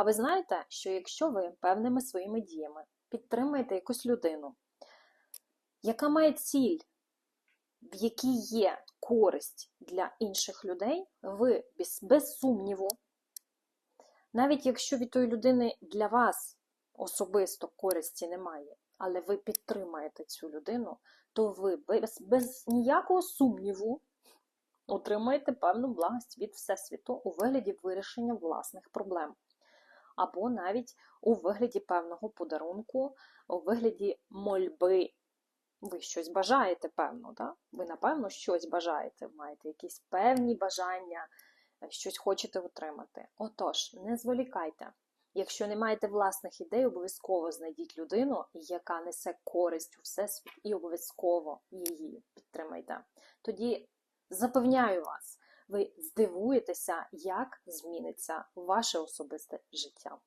А ви знаєте, що якщо ви певними своїми діями підтримуєте якусь людину, яка має ціль, в якій є користь для інших людей, ви без, без сумніву, навіть якщо від тої людини для вас особисто користі немає, але ви підтримаєте цю людину, то ви без, без ніякого сумніву отримаєте певну благость від Всесвіту у вигляді вирішення власних проблем. Або навіть у вигляді певного подарунку, у вигляді мольби. Ви щось бажаєте, певно, да? ви, напевно, щось бажаєте, маєте якісь певні бажання, щось хочете отримати. Отож, не зволікайте. Якщо не маєте власних ідей, обов'язково знайдіть людину, яка несе користь у всесвіт, і обов'язково її підтримайте. Тоді запевняю вас, ви здивуєтеся, як зміниться ваше особисте життя.